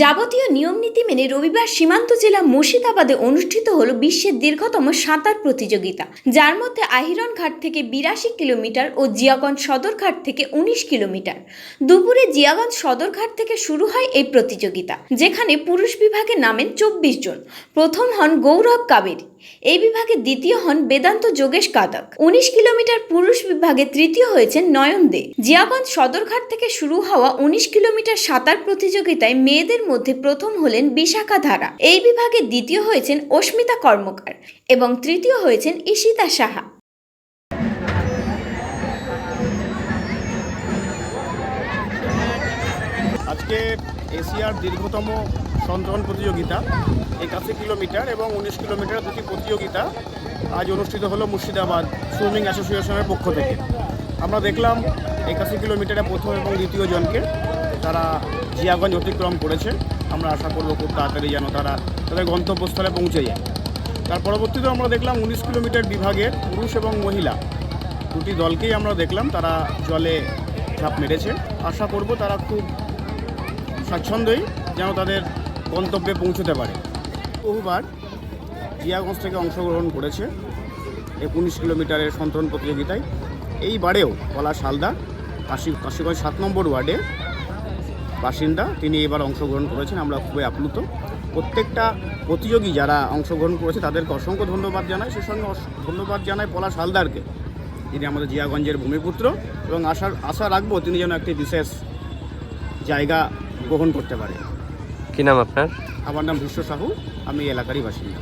যাবতীয় নিয়মনীতি মেনে রবিবার সীমান্ত জেলা মুর্শিদাবাদে অনুষ্ঠিত হল বিশ্বের দীর্ঘতম সাঁতার প্রতিযোগিতা, যার মধ্যে আহিরন ঘাট থেকে বিরাশি কিলোমিটার ও জিয়াগঞ্জ সদরঘাট থেকে উনিশ কিলোমিটার। দুপুরে জিয়াগঞ্জ সদরঘাট থেকে শুরু হয় এই প্রতিযোগিতা, যেখানে পুরুষ বিভাগে নামেন চব্বিশ জন। প্রথম হন গৌরব কাবেরী, এই বিভাগে দ্বিতীয় হন বেদান্ত যোগেশ কাদক। উনিশ কিলোমিটার পুরুষ বিভাগে তৃতীয় হয়েছেন নয়ন দে। জিয়াগঞ্জ সদরঘাট থেকে শুরু হওয়া উনিশ কিলোমিটার সাঁতার প্রতিযোগিতায় মেয়েদের মধ্যে প্রথম হলেন বিশাখা ধারা। এই বিভাগে দ্বিতীয় হয়েছেন অস্মিতা কর্মকার এবং তৃতীয় হয়েছেন ঈশিতা সাহা। আজকে এশিয়ার দীর্ঘতম সঞ্চরণ প্রতিযোগিতা, একাশি কিলোমিটার এবং উনিশ কিলোমিটার দুটি প্রতিযোগিতা আজ অনুষ্ঠিত হলো মুর্শিদাবাদ সুইমিং অ্যাসোসিয়েশনের পক্ষ থেকে। আমরা দেখলাম একাশি কিলোমিটারে প্রথম এবং দ্বিতীয় জনকে। তারা জিয়াগঞ্জ অতিক্রম করেছে। আমরা আশা করব খুব তাড়াতাড়ি যেন তারা তাদের গন্তব্যস্থলে পৌঁছে যায়। তার পরবর্তীতে আমরা দেখলাম উনিশ কিলোমিটার বিভাগের পুরুষ এবং মহিলা দুটি দলকেই আমরা দেখলাম, তারা জলে ঝাঁপ মেরেছে। আশা করব তারা খুব স্বাচ্ছন্দ্যই যেন তাদের গন্তব্যে পৌঁছতে পারে। বহুবার জিয়াগঞ্জ থেকে অংশগ্রহণ করেছে উনিশ কিলোমিটারের সন্তরণ প্রতিযোগিতায়। এইবারেও কলা সালদা, কাশি কাশিগঞ্জ সাত নম্বর ওয়ার্ডে বাসিন্দা তিনি এবার অংশগ্রহণ করেছেন। আমরা খুবই আপ্লুত। প্রত্যেকটা প্রতিযোগী যারা অংশগ্রহণ করেছে তাদেরকে অসংখ্য ধন্যবাদ জানাই। সে সঙ্গে ধন্যবাদ জানাই পলাশ হালদারকে। তিনি আমাদের জিয়াগঞ্জের ভূমিপুত্র এবং আশা আশা রাখব তিনি যেন একটি বিশেষ জায়গা গ্রহণ করতে পারে। কি নাম আপনার? আমার নাম বিশ্ব সাহু। আমি এলাকারই বাসিন্দা।